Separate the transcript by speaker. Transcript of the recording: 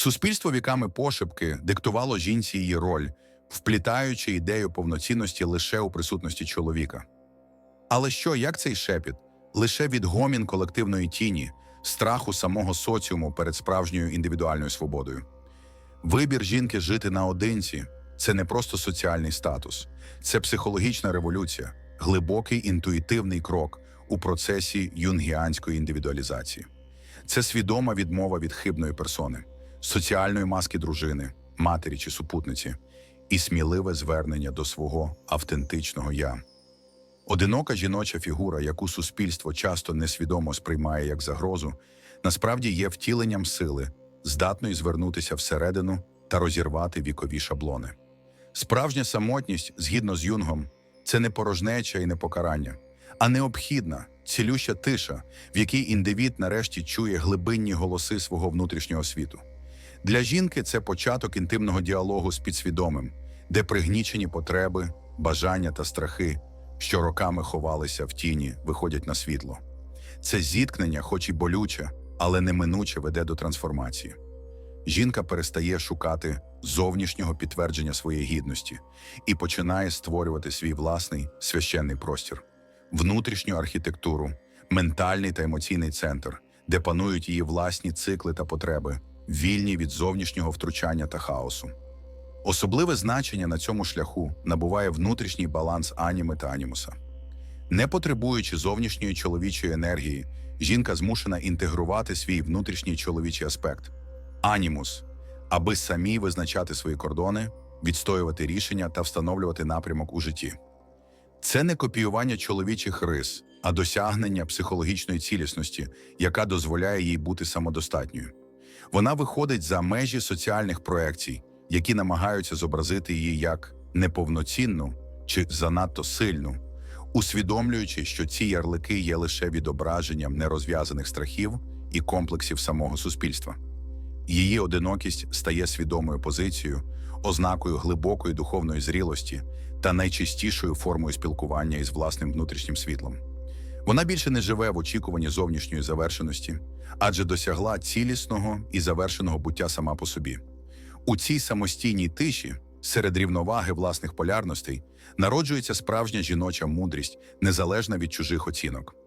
Speaker 1: Суспільство віками пошепки диктувало жінці її роль, вплітаючи ідею повноцінності лише у присутності чоловіка. Але що, як цей шепіт? Лише відгомін колективної тіні, страху самого соціуму перед справжньою індивідуальною свободою. Вибір жінки жити наодинці це не просто соціальний статус, це психологічна революція, глибокий інтуїтивний крок у процесі юнгіанської індивідуалізації. Це свідома відмова від хибної персони, соціальної маски дружини, матері чи супутниці, і сміливе звернення до свого автентичного я. Одинока жіноча фігура, яку суспільство часто несвідомо сприймає як загрозу, насправді є втіленням сили, здатної звернутися всередину та розірвати вікові шаблони. Справжня самотність, згідно з Юнгом, це не порожнеча і не покарання, а необхідна, цілюща тиша, в якій індивід нарешті чує глибинні голоси свого внутрішнього світу. Для жінки це початок інтимного діалогу з підсвідомим, де пригнічені потреби, бажання та страхи, що роками ховалися в тіні, виходять на світло. Це зіткнення, хоч і болюче, але неминуче веде до трансформації. Жінка перестає шукати зовнішнього підтвердження своєї гідності і починає створювати свій власний священний простір, внутрішню архітектуру, ментальний та емоційний центр, де панують її власні цикли та потреби, вільні від зовнішнього втручання та хаосу. Особливе значення на цьому шляху набуває внутрішній баланс аніми та анімуса. Не потребуючи зовнішньої чоловічої енергії, жінка змушена інтегрувати свій внутрішній чоловічий аспект анімус, аби самі визначати свої кордони, відстоювати рішення та встановлювати напрямок у житті. Це не копіювання чоловічих рис, а досягнення психологічної цілісності, яка дозволяє їй бути самодостатньою. Вона виходить за межі соціальних проекцій, які намагаються зобразити її як неповноцінну чи занадто сильну, усвідомлюючи, що ці ярлики є лише відображенням нерозв'язаних страхів і комплексів самого суспільства. Її одинокість стає свідомою позицією, ознакою глибокої духовної зрілості та найчистішою формою спілкування із власним внутрішнім світлом. Вона більше не живе в очікуванні зовнішньої завершеності, адже досягла цілісного і завершеного буття сама по собі. У цій самостійній тиші, серед рівноваги власних полярностей, народжується справжня жіноча мудрість, незалежна від чужих оцінок.